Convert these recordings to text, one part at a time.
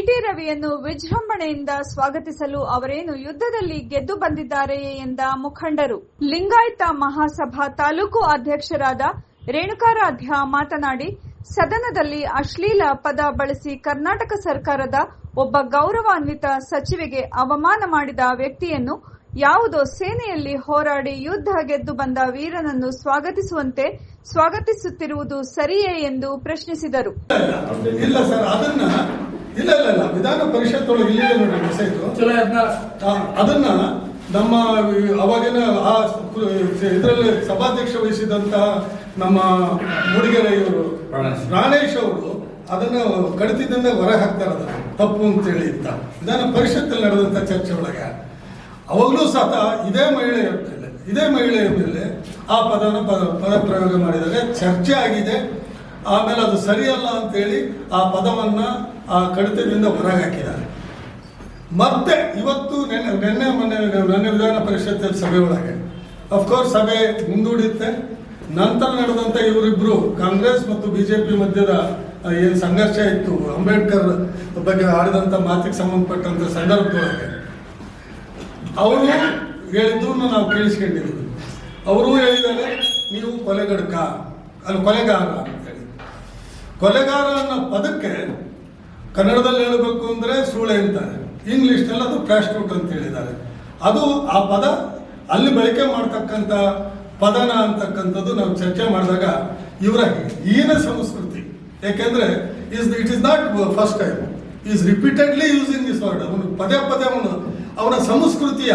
City ರವಿಯನ್ನು ವಿಜೃಂಭಣೆಯಿಂದ ಸ್ವಾಗತಿಸಲು ಅವರೇನು ಯುದ್ಧದಲ್ಲಿ ಗೆದ್ದು ಬಂದಿದ್ದಾರೆಯೇ ಎಂದ ಮುಖಂಡರು. ಲಿಂಗಾಯತ ಮಹಾಸಭಾ ತಾಲೂಕು ಅಧ್ಯಕ್ಷರಾದ ರೇಣುಕಾರಾಧ್ಯ ಮಾತನಾಡಿ, ಸದನದಲ್ಲಿ ಅಶ್ಲೀಲ ಪದ ಬಳಸಿ ಕರ್ನಾಟಕ ಸರ್ಕಾರದ ಒಬ್ಬ ಗೌರವಾನ್ವಿತ ಸಚಿವೆಗೆ ಅವಮಾನ ಮಾಡಿದ ವ್ಯಕ್ತಿಯನ್ನು ಯಾವುದೋ ಸೇನೆಯಲ್ಲಿ ಹೋರಾಡಿ ಯುದ್ಧ ಗೆದ್ದು ಬಂದ ವೀರನನ್ನು ಸ್ವಾಗತಿಸುವಂತೆ ಸ್ವಾಗತಿಸುತ್ತಿರುವುದು ಸರಿಯೇ ಎಂದು ಪ್ರಶ್ನಿಸಿದರು. ಇಲ್ಲ ಇಲ್ಲ ಇಲ್ಲ. ವಿಧಾನ ಪರಿಷತ್ ಒಳಗೆ ಇಲ್ಲಿದೆ ನೋಡಿ ಮೆಸೇಜ್ ಚಲೋ ಅದನ್ನ ನಮ್ಮ ಅವಾಗಿನ ಆ ಇದರಲ್ಲಿ ಸಭಾಧ್ಯಕ್ಷ ವಹಿಸಿದಂತ ನಮ್ಮ ಮೂಡಿಗೆರೆ ಇವರು ಪ್ರಾಣೇಶ್. ಅವರು ಅದನ್ನ ಕಡಿತದಿಂದ ಹೊರ ಹಾಕ್ತಾರೆ ತಪ್ಪು ತಪ್ಪು ಅಂತೇಳಿ ಅಂತ. ವಿಧಾನ ಪರಿಷತ್ತಲ್ಲಿ ನಡೆದಂತ ಚರ್ಚೆ ಒಳಗೆ. ಅವಾಗಲೂ ಸತ ಇದೇ ಮಹಿಳೆಯ ಮೇಲೆ ಇದೇ ಮಹಿಳೆಯ ಮೇಲೆ ಆ ಪದನ ಪದ ಪದ ಪ್ರಯೋಗ ಮಾಡಿದರೆ ಚರ್ಚೆ ಆಗಿದೆ. ಆಮೇಲೆ ಅದು ಸರಿಯಲ್ಲ ಅಂತೇಳಿ ಆ ಪದವನ್ನು ಆ ಕಡಿತದಿಂದ ಹೊರಗೆ ಹಾಕಿದ್ದಾರೆ ಮತ್ತೆ ಇವತ್ತು ನೆನ್ನೆ ನೆನ್ನೆ ಮೊನ್ನೆ ನೆನ್ನೆ ವಿಧಾನ ಪರಿಷತ್ ಸಭೆ ಒಳಗೆ. ಅಫ್ಕೋರ್ಸ್ ಸಭೆ ಮುಂದೂಡಿತ್ತೆ. ನಂತರ ನಡೆದಂಥ ಇವರಿಬ್ಬರು ಕಾಂಗ್ರೆಸ್ ಮತ್ತು ಬಿ ಜೆ ಪಿ ಮಧ್ಯದ ಏನು ಸಂಘರ್ಷ ಇತ್ತು, ಅಂಬೇಡ್ಕರ್ ಬಗ್ಗೆ ಆಡಿದಂಥ ಮಾತಿಗೆ ಸಂಬಂಧಪಟ್ಟಂಥ ಸಂದರ್ಭದೊಳಗೆ. ಅವರು ಹೇಳಿದ್ದನ್ನು ನಾವು ಕೇಳಿಸ್ಕೊಂಡಿದ್ದೀವಿ. ಅವರು ಹೇಳಿದ್ದಾರೆ, ನೀವು ಕೊಲೆಗಡ್ಕ, ಅಲ್ಲಿ, ಕೊಲೆಗಾರ. ಕೊಲೆಗಾರ ಅನ್ನೋ ಪದಕ್ಕೆ ಕನ್ನಡದಲ್ಲಿ ಹೇಳಬೇಕು ಅಂದ್ರೆ ಸೂಳೆ ಅಂತಾರೆ. ಇಂಗ್ಲೀಷ್ನಲ್ಲಿ ಅದು ಪ್ರಾಸ್ಟ್ಯೂಟ್ ಅಂತ ಹೇಳಿದ್ದಾರೆ. ಅದು ಆ ಪದ ಅಲ್ಲಿ ಬಳಕೆ ಮಾಡ್ತಕ್ಕಂಥ ಪದನ ಅಂತಕ್ಕಂಥದ್ದು ನಾವು ಚರ್ಚೆ ಮಾಡಿದಾಗ ಇವರ ಹೀನ ಸಂಸ್ಕೃತಿ. ಯಾಕೆಂದ್ರೆ is it is not first time is repeatedly using this word ಅವನು ಪದೇ ಪದೇ ಅವನು ಅವನ ಸಂಸ್ಕೃತಿಯ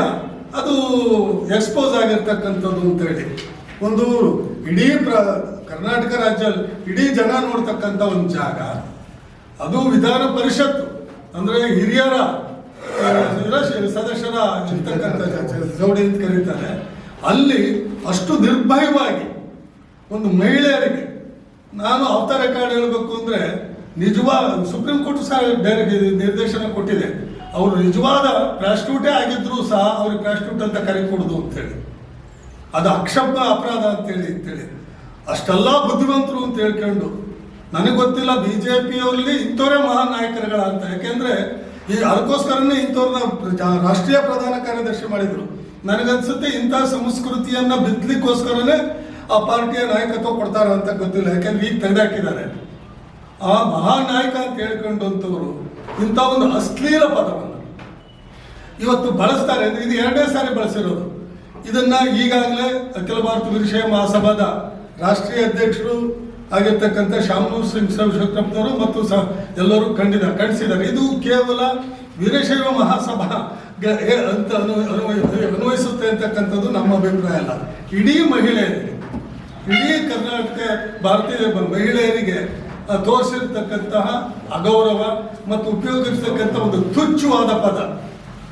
ಅದು ಎಕ್ಸ್ಪೋಸ್ ಆಗಿರ್ತಕ್ಕಂಥದ್ದು ಅಂತೇಳಿ ಒಂದು ಇಡೀ ಪ್ರ ಕರ್ನಾಟಕ ರಾಜ್ಯದಲ್ಲಿ ಇಡೀ ಜನ ನೋಡ್ತಕ್ಕಂಥ ಒಂದು ಜಾಗ. ಅದು ವಿಧಾನ ಪರಿಷತ್ ಅಂದ್ರೆ ಹಿರಿಯರ ಸದಸ್ಯರ ಇರ್ತಕ್ಕಂಥ ಜೋಡಿ ಅಂತ ಕರೀತಾರೆ. ಅಲ್ಲಿ ಅಷ್ಟು ನಿರ್ಭಯವಾಗಿ ಒಂದು ಮಹಿಳೆಯರಿಗೆ ನಾನು ಅವತಾರ ಕಾರ್ಡ್ ಹೇಳಬೇಕು ಅಂದ್ರೆ ನಿಜವಾದ ಸುಪ್ರೀಂ ಕೋರ್ಟ್ ಸಹ ಬೇರೆ ನಿರ್ದೇಶನ ಕೊಟ್ಟಿದೆ. ಅವರು ನಿಜವಾದ ಪ್ರಾಸ್ಟಿಟ್ಯೂಟೇ ಆಗಿದ್ರು ಸಹ ಅವ್ರಿಗೆ ಪ್ರಾಸ್ಟಿಟ್ಯೂಟ್ ಅಂತ ಕರಿಕೊಡುದು ಅಂತೇಳಿ ಅದು ಅಕ್ಷಮ್ಯ ಅಪರಾಧ ಅಂತೇಳಿ ಅಂತೇಳಿ ಅಷ್ಟೆಲ್ಲ ಬುದ್ಧಿವಂತರು ಅಂತ ಹೇಳ್ಕೊಂಡು ನನಗೆ ಗೊತ್ತಿಲ್ಲ ಬಿ ಜೆ ಪಿಯವರಲ್ಲಿ ಇಂಥವರೇ ಮಹಾನ್ ನಾಯಕರುಗಳಂತ ಯಾಕೆಂದ್ರೆ ಈ ಅದಕ್ಕೋಸ್ಕರನೇ ಇಂಥವ್ರನ್ನ ರಾಷ್ಟ್ರೀಯ ಪ್ರಧಾನ ಕಾರ್ಯದರ್ಶಿ ಮಾಡಿದ್ರು. ನನಗನ್ಸುತ್ತೆ ಇಂಥ ಸಂಸ್ಕೃತಿಯನ್ನ ಬಿತ್ತಲಿಕ್ಕೋಸ್ಕರನೇ ಆ ಪಾರ್ಟಿಯ ನಾಯಕತ್ವ ಕೊಡ್ತಾರೆ ಅಂತ ಗೊತ್ತಿಲ್ಲ. ಯಾಕೆಂದ್ರೆ ಈಗ ತೆಗೆದಾಕಿದ್ದಾರೆ. ಆ ಮಹಾನ್ ನಾಯಕ ಅಂತ ಹೇಳ್ಕೊಂಡಂಥವ್ರು ಇಂಥ ಒಂದು ಅಶ್ಲೀಲ ಪದವನ್ನು ಇವತ್ತು ಬಳಸ್ತಾರೆ. ಇದು ಎರಡನೇ ಸಾರಿ ಬಳಸಿರೋದು. ಇದನ್ನ ಈಗಾಗಲೇ ಅಖಿಲ ಭಾರತ ವಿಷಯ ಮಹಾಸಭಾದ ರಾಷ್ಟ್ರೀಯ ಅಧ್ಯಕ್ಷರು ಆಗಿರ್ತಕ್ಕಂಥ ಶಾಮನೂರ್ ಸಿಂಗ್ ಸರ್ವಶಕ್ತಪ್ಪನವರು ಮತ್ತು ಸ ಎಲ್ಲರೂ ಖಂಡಿತ ಖಂಡಿಸಿದ್ದಾರೆ. ಇದು ಕೇವಲ ವೀರಶೈವ ಮಹಾಸಭಾ ಅಂತ ಅನು ಅನ್ವಯ- ಅನ್ವಯಿಸುತ್ತೆ ಅಂತಕ್ಕಂಥದ್ದು ನಮ್ಮ ಅಭಿಪ್ರಾಯ ಅಲ್ಲ. ಇಡೀ ಮಹಿಳೆಯರಿಗೆ, ಇಡೀ ಕರ್ನಾಟಕ, ಭಾರತೀಯ ಮಹಿಳೆಯರಿಗೆ ತೋರಿಸಿರ್ತಕ್ಕಂತಹ ಅಗೌರವ ಮತ್ತು ಉಪಯೋಗಿಸ್ತಕ್ಕಂಥ ಒಂದು ತುಚ್ಛವಾದ ಪದ.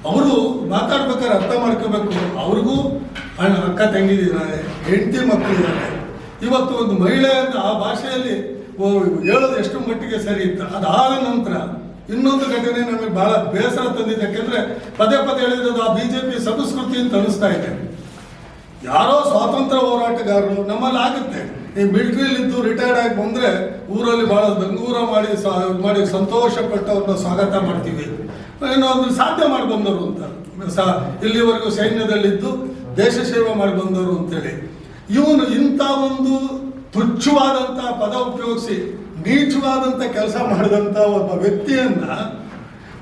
ಅವರು ಮಾತಾಡ್ಬೇಕಾದ್ರೆ ಅರ್ಥ ಮಾಡ್ಕೋಬೇಕು. ಅವ್ರಿಗೂ ಅಣ್ಣ, ಅಕ್ಕ, ತಂಗಿದಿದ್ದಾರೆ, ಹೆಂಡತಿ ಮಕ್ಕಳಿದ್ದಾರೆ ಇವತ್ತು ಒಂದು ಮಹಿಳೆಯನ್ನ ಆ ಭಾಷೆಯಲ್ಲಿ ಹೇಳೋದು ಎಷ್ಟು ಮಟ್ಟಿಗೆ ಸರಿ ಇತ್ತು ಅದಾದ ನಂತರ ಇನ್ನೊಂದು ಘಟನೆ ನಮಗೆ ಬಹಳ ಬೇಸರ ತಂದಿದೆ. ಯಾಕೆಂದ್ರೆ ಪದೇ ಪದೇ ಹೇಳಿರೋದು ಆ ಬಿಜೆಪಿ ಸಂಸ್ಕೃತಿ ಅಂತ ಅನಿಸ್ತಾ ಇದೆ. ಯಾರೋ ಸ್ವಾತಂತ್ರ್ಯ ಹೋರಾಟಗಾರರು ನಮ್ಮಲ್ಲಿ ಆಗುತ್ತೆ. ಈ ಮಿಲಿಟರಿಲಿ ಇದ್ದು ರಿಟೈರ್ಡ್ ಆಗಿ ಬಂದ್ರೆ ಊರಲ್ಲಿ ಬಹಳ ದಂಗೂರ ಮಾಡಿ ಮಾಡಿ ಸಂತೋಷ ಪಟ್ಟವ್ರನ್ನ ಸ್ವಾಗತ ಮಾಡ್ತೀವಿ. ಏನೋ ಒಂದು ಸಾಧ್ಯ ಮಾಡಿ ಬಂದವರು ಅಂತ. ಇಲ್ಲಿವರೆಗೂ ಸೈನ್ಯದಲ್ಲಿದ್ದು ದೇಶ ಸೇವೆ ಮಾಡಿ ಬಂದವರು ಅಂತೇಳಿ. ಇವನು ಇಂಥ ಒಂದು ತುಚ್ಛವಾದಂಥ ಪದ ಉಪಯೋಗಿಸಿ ನೀಚವಾದಂಥ ಕೆಲಸ ಮಾಡಿದಂಥ ಒಬ್ಬ ವ್ಯಕ್ತಿಯನ್ನ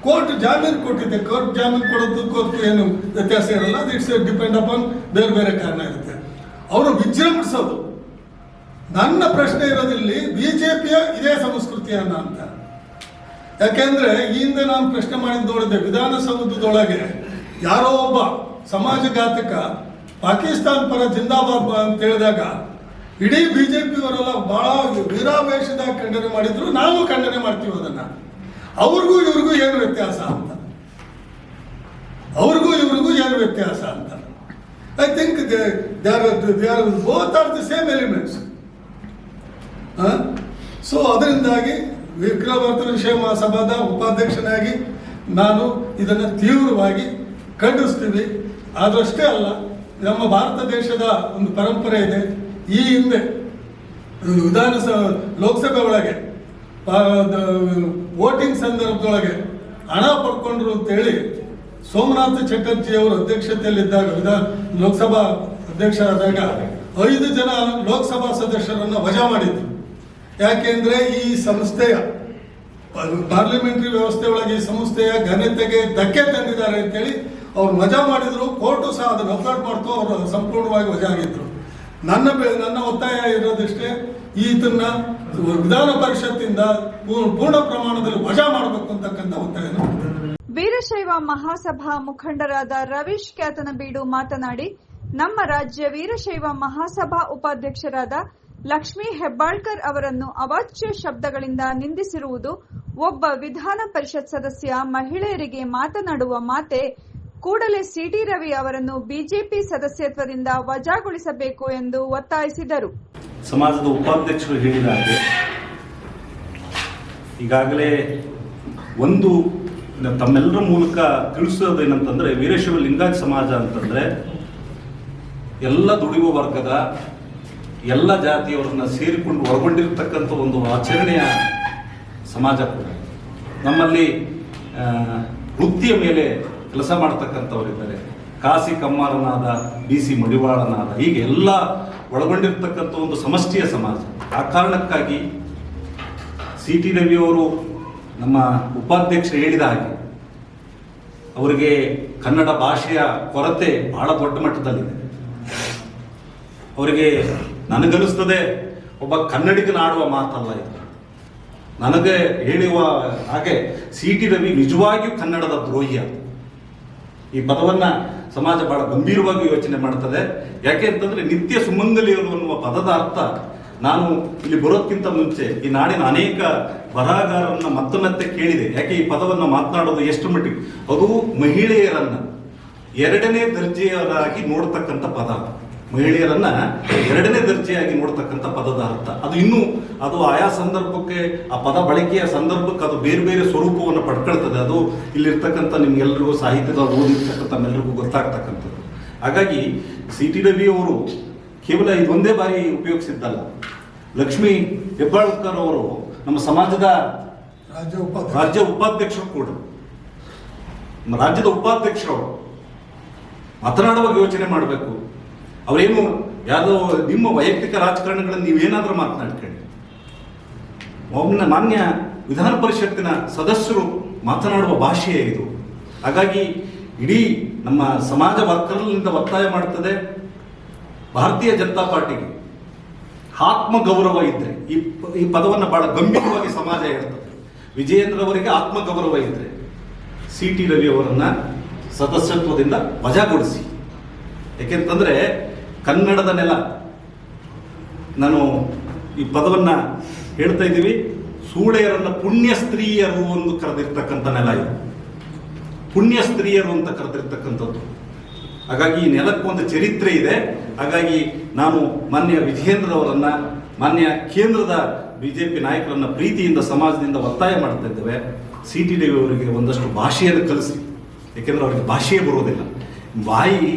ಕೋರ್ಟ್ ಜಾಮೀನು ಕೊಟ್ಟಿದೆ ಕೋರ್ಟ್ ಜಾಮೀನು ಕೊಡೋದು ಕೋರ್ಟ್ ಏನು ವ್ಯತ್ಯಾಸ ಇರಲ್ಲ. ಇಟ್ಸ್ ಡಿಪೆಂಡ್ ಅಪಾನ್ ಬೇರೆ ಬೇರೆ ಕಾರಣ ಇರುತ್ತೆ. ಅವರು ವಿಜೃಂಭಿಸೋದು ನನ್ನ ಪ್ರಶ್ನೆ ಇರೋದಿಲ್ಲಿ ಪಿಯ ಇದೇ ಸಂಸ್ಕೃತಿಯನ್ನ ಅಂತ. ಯಾಕೆಂದ್ರೆ ಈ ಹಿಂದೆ ನಾನು ಪ್ರಶ್ನೆ ಮಾಡಿದ್ದು ನೋಡಿದ್ದೆ. ವಿಧಾನಸೌಧದೊಳಗೆ ಯಾರೋ ಒಬ್ಬ ಸಮಾಜಘಾತಕ ಪಾಕಿಸ್ತಾನ್ ಪರ ಜಿಂದಾಬಾದ್ ಬ- ಅಂತ ಹೇಳಿದಾಗ ಇಡೀ ಬಿಜೆಪಿಯವರೆಲ್ಲ ಬಹಳ ವೀರಾವೇಶದ ಖಂಡನೆ ಮಾಡಿದ್ರು, ನಾವು ಖಂಡನೆ ಮಾಡ್ತೀವಿ ಅದನ್ನ. ಅವ್ರಿಗೂ ಇವ್ರಿಗೂ ಏನು ವ್ಯತ್ಯಾಸ ಅಂತ? ಅವ್ರಿಗೂ ಇವ್ರಿಗೂ ಏನು ವ್ಯತ್ಯಾಸ ಅಂತ? I think they are both are the same elements so ಅದರಿಂದಾಗಿ ವಿಕ್ರಮಾರ್ಥ ಭಾರತ ಸಭಾದ ಉಪಾಧ್ಯಕ್ಷನಾಗಿ ನಾನು ಇದನ್ನು ತೀವ್ರವಾಗಿ ಖಂಡಿಸ್ತೀವಿ. ಆದಷ್ಟೇ ಅಲ್ಲ ನಮ್ಮ ಭಾರತ ದೇಶದ ಒಂದು ಪರಂಪರೆ ಇದೆ. ಈ ಹಿಂದೆ ವಿಧಾನಸಭೆ, ಲೋಕಸಭೆ ಒಳಗೆ ವೋಟಿಂಗ್ ಸಂದರ್ಭದೊಳಗೆ ಹಣ ಪಡ್ಕೊಂಡ್ರು ಅಂತೇಳಿ ಸೋಮನಾಥ ಚಟರ್ಜಿ ಅವರು ಅಧ್ಯಕ್ಷತೆಯಲ್ಲಿದ್ದಾಗ ವಿಧಾನ ಲೋಕಸಭಾ ಅಧ್ಯಕ್ಷರಾದಾಗ ಐದು ಜನ ಲೋಕಸಭಾ ಸದಸ್ಯರನ್ನು ವಜಾ ಮಾಡಿದ್ರು. ಯಾಕೆಂದ್ರೆ ಈ ಸಂಸ್ಥೆಯ ಪಾರ್ಲಿಮೆಂಟರಿ ವ್ಯವಸ್ಥೆ ಒಳಗೆ ಈ ಸಂಸ್ಥೆಯ ಘನತೆಗೆ ಧಕ್ಕೆ ತಂದಿದ್ದಾರೆ ಅಂತೇಳಿ ಅವ್ರು ಮಜಾ ಮಾಡಿದ್ರು, ಕೋರ್ಟು ಸಹ ಅದನ್ನ ಅಪ್ಲೋಡ್ ಮಾಡ್ತು ಅವರು ಸಂಪೂರ್ಣವಾಗಿ ವಜಾ ಆಗಿದ್ರು. ನನ್ನ ನನ್ನ ಒತ್ತಾಯ ಇರೋದಿಷ್ಟೇ, ಈತನ್ನ ವಿಧಾನ ಪರಿಷತ್ತಿಂದ ಪೂರ್ಣ ಪ್ರಮಾಣದಲ್ಲಿ ವಜಾ ಮಾಡಬೇಕು ಅಂತಕ್ಕಂಥ ಒತ್ತಾಯ ವೀರಶೈವ ಮಹಾಸಭಾ ಮುಖಂಡರಾದ ರವೀಶ್ ಕ್ಯಾತನಬೀಡು ಮಾತನಾಡಿ, ನಮ್ಮ ರಾಜ್ಯ ವೀರಶೈವ ಮಹಾಸಭಾ ಉಪಾಧ್ಯಕ್ಷರಾದ ಲಕ್ಷ್ಮೀ ಹೆಬ್ಬಾಳ್ಕರ್ ಅವರನ್ನು ಅವಾಚ್ಯ ಶಬ್ದಗಳಿಂದ ನಿಂದಿಸಿರುವುದು ಒಬ್ಬ ವಿಧಾನ ಪರಿಷತ್ ಸದಸ್ಯ ಮಹಿಳೆಯರಿಗೆ ಮಾತನಾಡುವ ಮಾತೆ ಕೂಡಲೇ ಸಿಟಿ ರವಿ ಅವರನ್ನು ಬಿಜೆಪಿ ಸದಸ್ಯತ್ವದಿಂದ ವಜಾಗೊಳಿಸಬೇಕು ಎಂದು ಒತ್ತಾಯಿಸಿದರು. ಸಮಾಜದ ಉಪಾಧ್ಯಕ್ಷರು ಹೇಳಿದ ಹಾಗೆ ಈಗಾಗಲೇ ಒಂದು ತಮ್ಮೆಲ್ಲರ ಮೂಲಕ ತಿಳಿಸೋದೇನಂತಂದ್ರೆ ವೀರೇಶ್ವರ ಲಿಂಗಾಯತ ಸಮಾಜ ಅಂತಂದ್ರೆ ಎಲ್ಲ ದುಡಿಯುವ ವರ್ಗದ ಎಲ್ಲ ಜಾತಿಯವರನ್ನ ಸೇರಿಕೊಂಡು ಒಳಗೊಂಡಿರ್ತಕ್ಕಂಥ ಒಂದು ಆಚರಣೆಯ ಸಮಾಜ ಕೂಡ. ನಮ್ಮಲ್ಲಿ ವೃತ್ತಿಯ ಮೇಲೆ ಕೆಲಸ ಮಾಡ್ತಕ್ಕಂಥವರಿದ್ದಾರೆ ಕಾಸಿ ಕಮ್ಮಾರನಾದ ಬಿ ಸಿ ಮಡಿವಾಳನಾದ ಹೀಗೆ ಎಲ್ಲ ಒಳಗೊಂಡಿರ್ತಕ್ಕಂಥ ಒಂದು ಸಮಷ್ಟಿಯ ಸಮಾಜ. ಆ ಕಾರಣಕ್ಕಾಗಿ ಸಿ ಟಿ ರವಿಯವರು ನಮ್ಮ ಉಪಾಧ್ಯಕ್ಷರು ಹೇಳಿದ ಹಾಗೆ ಅವರಿಗೆ ಕನ್ನಡ ಭಾಷೆಯ ಕೊರತೆ ಬಹಳ ದೊಡ್ಡ ಮಟ್ಟದಲ್ಲಿದೆ. ಅವರಿಗೆ ನನಗನಿಸ್ತದೆ ಒಬ್ಬ ಕನ್ನಡಿಗನಾಡುವ ಮಾತಲ್ಲ ಇದು. ನನಗೆ ಹೇಳುವ ಹಾಗೆ ಸಿ ಟಿ ರವಿ ನಿಜವಾಗಿಯೂ ಕನ್ನಡದ ದ್ರೋಹಿಯ ಈ ಪದವನ್ನ ಸಮಾಜ ಬಹಳ ಗಂಭೀರವಾಗಿ ಯೋಚನೆ ಮಾಡ್ತದೆ. ಯಾಕೆ ಅಂತಂದ್ರೆ ನಿತ್ಯ ಸುಮಂಗಲಿಯರು ಅನ್ನುವ ಪದದ ಅರ್ಥ ನಾನು ಇಲ್ಲಿ ಬರೋದಕ್ಕಿಂತ ಮುಂಚೆ ಈ ನಾಡಿನ ಅನೇಕ ಬರಹಗಾರರನ್ನ ಮತ್ತೆ ಕೇಳಿದೆ. ಯಾಕೆ ಈ ಪದವನ್ನು ಮಾತನಾಡೋದು ಎಷ್ಟು ಮಟ್ಟಿಗೆ? ಅದು ಮಹಿಳೆಯರನ್ನ ಎರಡನೇ ದರ್ಜೆಯವರಾಗಿ ನೋಡ್ತಕ್ಕಂಥ ಪದ. ಮಹಿಳೆಯರನ್ನ ಎರಡನೇ ದರ್ಜೆಯಾಗಿ ನೋಡ್ತಕ್ಕಂಥ ಪದದ ಅರ್ಥ. ಅದು ಇನ್ನೂ ಅದು ಆಯಾ ಸಂದರ್ಭಕ್ಕೆ ಆ ಪದ ಬಳಕೆಯ ಸಂದರ್ಭಕ್ಕೆ ಅದು ಬೇರೆ ಬೇರೆ ಸ್ವರೂಪವನ್ನು ಪಡ್ಕೊಳ್ತದೆ. ಅದು ಇಲ್ಲಿರ್ತಕ್ಕಂಥ ನಿಮ್ಗೆಲ್ಲರಿಗೂ ಸಾಹಿತ್ಯದ ಓದಿರ್ತಕ್ಕಂಥ ಎಲ್ಲರಿಗೂ ಗೊತ್ತಾಗ್ತಕ್ಕಂಥದ್ದು. ಹಾಗಾಗಿ ಸಿ ಟಿ ರವಿ ಅವರು ಕೇವಲ ಇದೊಂದೇ ಬಾರಿ ಉಪಯೋಗಿಸಿದ್ದಲ್ಲ. ಲಕ್ಷ್ಮೀ ಹೆಬ್ಬಾಳ್ಕರ್ ಅವರು ನಮ್ಮ ಸಮಾಜದ ರಾಜ್ಯ ರಾಜ್ಯ ಉಪಾಧ್ಯಕ್ಷರು ಕೂಡ. ನಮ್ಮ ರಾಜ್ಯದ ಉಪಾಧ್ಯಕ್ಷರು ಮಾತನಾಡುವಾಗ ಯೋಚನೆ ಮಾಡಬೇಕು. ಅವರೇನು ಯಾವುದೋ ನಿಮ್ಮ ವೈಯಕ್ತಿಕ ರಾಜಕಾರಣಗಳನ್ನು ನೀವೇನಾದರೂ ಮಾತನಾಡ್ಕೊಳ್ಳಿ. ಒಮ್ಮೆ ಮಾನ್ಯ ವಿಧಾನ ಪರಿಷತ್ತಿನ ಸದಸ್ಯರು ಮಾತನಾಡುವ ಭಾಷೆಯೇ ಇದು. ಹಾಗಾಗಿ ಇಡೀ ನಮ್ಮ ಸಮಾಜ ವರ್ಕರ್ನಿಂದ ಒತ್ತಾಯ ಮಾಡ್ತದೆ ಭಾರತೀಯ ಜನತಾ ಪಾರ್ಟಿಗೆ. ಆತ್ಮಗೌರವ ಇದ್ರೆ, ಈ ಈ ಪದವನ್ನು ಬಹಳ ಗಂಭೀರವಾಗಿ ಸಮಾಜ ಹೇಳ್ತದೆ. ವಿಜಯೇಂದ್ರ ಅವರಿಗೆ ಆತ್ಮಗೌರವ ಇದ್ರೆ, ಸಿ ಟಿ ರವಿ ಅವರನ್ನ ಸದಸ್ಯತ್ವದಿಂದ ವಜಾಗೊಳಿಸಿ. ಯಾಕೆಂತಂದ್ರೆ ಕನ್ನಡದ ನೆಲ ನಾನು ಈ ಪದವನ್ನ ಹೇಳ್ತಾ ಇದ್ದೀವಿ. ಸೂಳೆಯರನ್ನ ಪುಣ್ಯ ಸ್ತ್ರೀಯರು ಎಂದು ಕರೆದಿರ್ತಕ್ಕಂಥ ನೆಲ ಇದು. ಪುಣ್ಯ ಸ್ತ್ರೀಯರು ಅಂತ ಕರೆದಿರ್ತಕ್ಕಂಥದ್ದು. ಹಾಗಾಗಿ ಈ ನೆಲಕ್ಕೆ ಒಂದು ಚರಿತ್ರೆ ಇದೆ. ಹಾಗಾಗಿ ನಾನು ಮಾನ್ಯ ವಿಜೇಂದ್ರ ಅವರನ್ನ, ಮಾನ್ಯ ಕೇಂದ್ರದ ಬಿಜೆಪಿ ನಾಯಕರನ್ನ ಪ್ರೀತಿಯಿಂದ, ಸಮಾಜದಿಂದ ಒತ್ತಾಯ ಮಾಡ್ತಾ ಇದ್ದೇವೆ. ಸಿ ಟಿ ದೇವಿ ಅವರಿಗೆ ಒಂದಷ್ಟು ಭಾಷೆಯನ್ನು ಕಲಿಸಿ. ಏಕೆಂದರೆ ಅವರಿಗೆ ಭಾಷೆಯೇ ಬರೋದಿಲ್ಲ. ಬಾಯಿ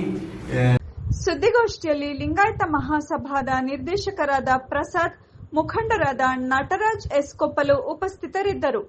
ಸುದ್ದಿಗೋಷ್ಠಿಯಲ್ಲಿ ಲಿಂಗಾಯತ ಮಹಾಸಭಾದ ನಿರ್ದೇಶಕರಾದ ಪ್ರಸಾದ್ ಮುಖಂಡರಾದ ನಟರಾಜ್ ಎಸ್ ಕೊಪ್ಪಲು ಉಪಸ್ಥಿತರಿದ್ದರು.